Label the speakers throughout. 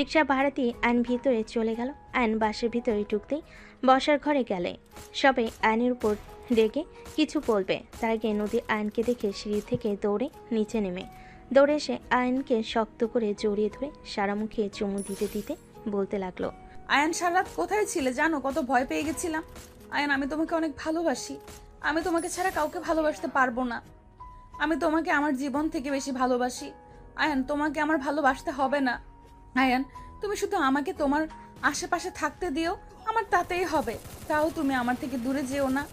Speaker 1: দরজা ভাড়া দিয়ে আইন ভিতরে চলে গেল। আইন বাসের ভিতরে ঢুকতেই বসার ঘরে গেলে। সবে আইনের উপর ডেকে কিছু বলবে। তার আগে নদী আইনকে দেখে সিঁড়ি থেকে দৌড়ে নিচে নেমে। দৌড়ে এসে আইনকে শক্ত করে জড়িয়ে ধরে সারা মুখে চুমু দিতে দিতে বলতে লাগল,
Speaker 2: আয়ান, সারা রাত কোথায় ছিলে জানো? কত ভয় পেয়ে গেছিলাম। আয়ান, আমি তোমাকে অনেক ভালোবাসি। আমি তোমাকে ছাড়া কাউকে ভালোবাসতে পারব না। আমি তোমাকে আমার জীবন থেকে বেশি ভালোবাসি। আয়ান, তোমাকে আমার ভালোবাসতে হবে না। আয়ান তুমি শুধু আমাকে তোমার আশেপাশে থাকতে দিও আমার তাতেই হবে। তাও তুমি আমার থেকে দূরে যেও না।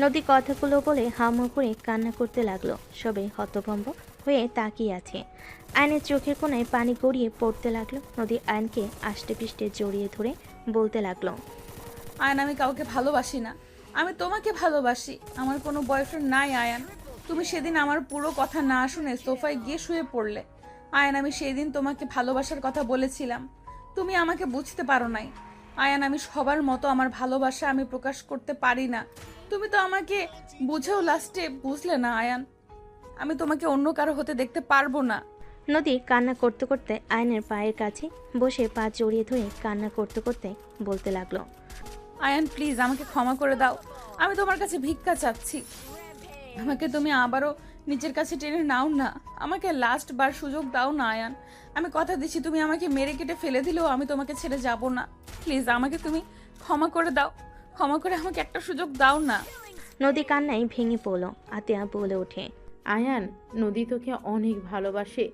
Speaker 1: নদী কথাগুলো বলে হামো করে কান্না করতে লাগল। সবে হতভম্ব হয়ে তাকিয়ে আছে। আয়নের চোখের কোনায় পানি গড়িয়ে পড়তে লাগল। নদী আয়নকে আষ্টে পিষ্টে জড়িয়ে ধরে বলতে লাগল
Speaker 2: আয়ন আমি কাউকে ভালোবাসি না। আমি তোমাকে ভালোবাসি। আমার কোনো বয়ফ্রেন্ড নাই আয়ান। তুমি সেদিন আমার পুরো কথা না শুনে সোফায় গিয়ে শুয়ে পড়লে। আয়ান আমি সেদিন তোমাকে ভালোবাসার কথা বলেছিলাম। তুমি আমাকে বুঝতে পারো নাই। আয়ান আমি সবার মতো আমার ভালোবাসা আমি প্রকাশ করতে পারি না। তুমি তো আমাকে বুঝেও লাস্টে বুঝলে না আয়ান। আমি তোমাকে অন্য কারও হতে দেখতে পারব না।
Speaker 1: নদী কান্না করতে করতে আয়নের পায়ের কাছে বসে পা জড়িয়ে ধরে কান্না করতে করতে বলতে লাগল।
Speaker 2: আয়ান প্লিজ আমাকে ক্ষমা করে দাও। আমি তোমার কাছে ভিক্ষা চাচ্ছি। আমাকে তুমি আবারও নিজের কাছে টেনে নাও না। আমাকে লাস্ট বার সুযোগ দাও না আয়ান। আমি কথা দিচ্ছি তুমি আমাকে মেরে কেটে ফেলে দিলেও আমি তোমাকে ছেড়ে যাব না। প্লিজ আমাকে তুমি ক্ষমা করে দাও। ক্ষমা করে আমাকে একটা সুযোগ দাও না।
Speaker 1: নদী কান্নায় ভেঙে পড়ল। আতিয়া বলে ওঠে
Speaker 3: আয়ান নদী তোকে অনেক ভালোবাসে।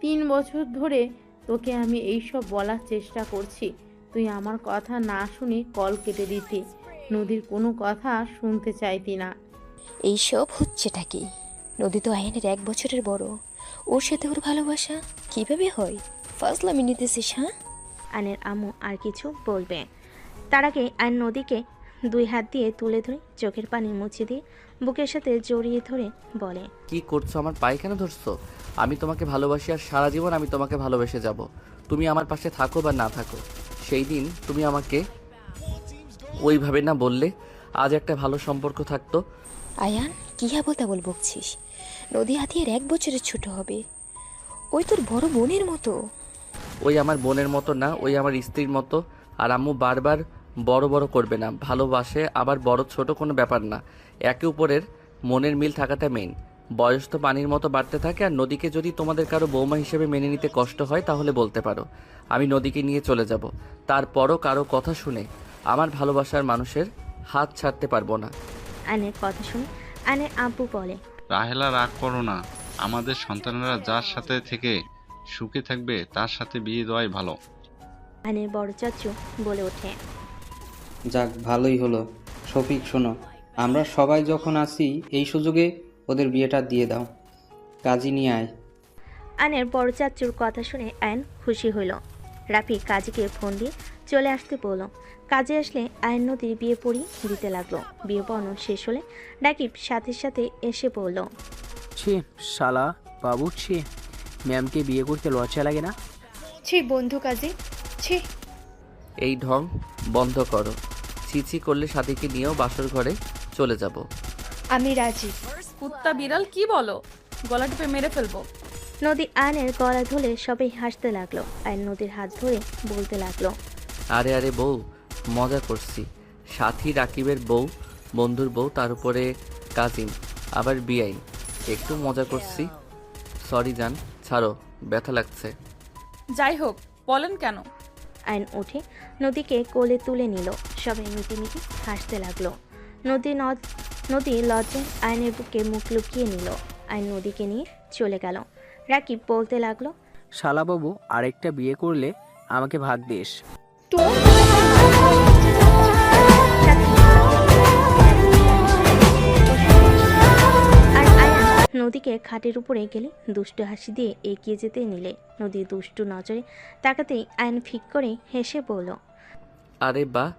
Speaker 3: তিন বছর ধরে তোকে আমি এইসব বলার চেষ্টা করছি। তুই আমার কথা না শুনে কল কেটে দিতি। নদীর কোনো কথা শুনতে চাইতি না।
Speaker 4: এইসব হচ্ছেটা কি? নদী তো আয়নের এক বছরের বড়। ওর সাথে ওর ভালোবাসা কীভাবে হয়? ফাজলামি নিতেছিস হ্যাঁ?
Speaker 1: আয়নের আম্মু আর কিছু বলবে। তার আগে আইন নদীকে দুই হাত দিয়ে তুলে ধরে চোখের পানি মুছে দিয়ে বুকের সাথে জড়িয়ে ধরে বলে
Speaker 5: কি করছ? আমার পায়ে কেন ধরছো? আমি তোমাকে ভালোবাসি আর সারা জীবন আমি তোমাকে ভালোবেসে যাব। তুমি আমার পাশে থাকো বা না থাকো সেই দিন তুমি আমাকে ওইভাবে না বললে আজ একটা ভালো সম্পর্ক থাকতো।
Speaker 4: আয়ান কি হাবল বল বকছিস? নদী হাতিয়ার এক বছরের ছোট হবে। ওই তোর বড় বোনের মতো।
Speaker 5: ওই আমার বোনের মতো না ওই আমার স্ত্রীর মতো। আর আম্মু বারবার বড় বড় করবে না ভালোবাসে আবার বড় ছোট কোনো ব্যাপার না। একে উপরের মনের মিল থাকাটা মেইন বয়স তো পানির মতো বাড়তে থাকে আর নদীকে যদি তোমাদের কারও বৌমা হিসেবে মেনে নিতে কষ্ট হয় তাহলে বলতে পারো। আমি নদীকে নিয়ে চলে যাব। তারপরও কারও কথা শুনে আমার ভালোবাসার মানুষের হাত ছাড়তে পারব না।
Speaker 1: আয়নের কথা শুনে আয়নের আব্বু বলে
Speaker 6: রাহেলা রাগ করো না। আমাদের সন্তানেরা যার সাথে থেকে সুখে থাকবে তার সাথে বিয়ে দেওয়াই ভালো।
Speaker 1: আয়নের বড় চাচু বলে ওঠে।
Speaker 7: যাক ভালোই হলো। শফিক শোনো আমরা সবাই যখন আসি এই সুযোগে ওদের বিয়েটা দিয়ে দাও। কাজী নিয়ে আয়।
Speaker 1: আয়নের বড় চাচুর কথা শুনে আয়ন খুশি হইল রাফি কাজীকে ফোন দিয়ে চলে আসতে বলল। কাজে আসলে আয়ন নদীর বিয়ে পড়ি দিতে লাগল। বিয়ে পড়ানো শেষ হলে ডাকিব সাথে সাথে এসে পড়ল
Speaker 8: ছি শালা বাবু ছি। ম্যামকে বিয়ে করতে লজ্জা লাগে না?
Speaker 9: ছি বন্ধু কাজে ছি।
Speaker 5: এই ঢং বন্ধ করো। ছিছি করলে সাথীকে নিয়েও বাসর ঘরে চলে যাব।
Speaker 9: আমি রাজি।
Speaker 2: কুত্তা বিড়াল কি বলো? গলা টিপে মেরে ফেলব।
Speaker 1: নদী আয়নের গলা ধরে সবাই হাসতে লাগল আয়ন নদীর হাত ধরে বলতে লাগল।
Speaker 5: আরে আরে বউ মজা করছি। সাথী রাকিবের বউ বন্ধুর বউ তার উপরে কাজিন আবার বিআইন একটু মজা করছি। সরি জান ছাড়ো ব্যথা লাগছে।
Speaker 2: যাই হোক বলেন কেন?
Speaker 1: আইন উঠে নদীকে কোলে তুলে নিল। সবাই মিটিমিটি হাসতে লাগল। নদী নদ নদী লজ্জায় আইনের বুকে মুখ লুকিয়ে নিল। আইন নদীকে নিয়ে চলে গেল। রাকিব বলতে লাগল?
Speaker 8: শালা বাবু আরেকটা বিয়ে করলে আমাকে ভাগ দিস।
Speaker 9: তো?
Speaker 1: আর আয়ান নদীকে খাটের উপরে গেলে দুষ্টু হাসি দিয়ে এগিয়ে যেতে নিলে। নদী দুষ্টু নজরে তাকাতেই আয়ন ফিক করে হেসে বলল
Speaker 5: আরে বাহ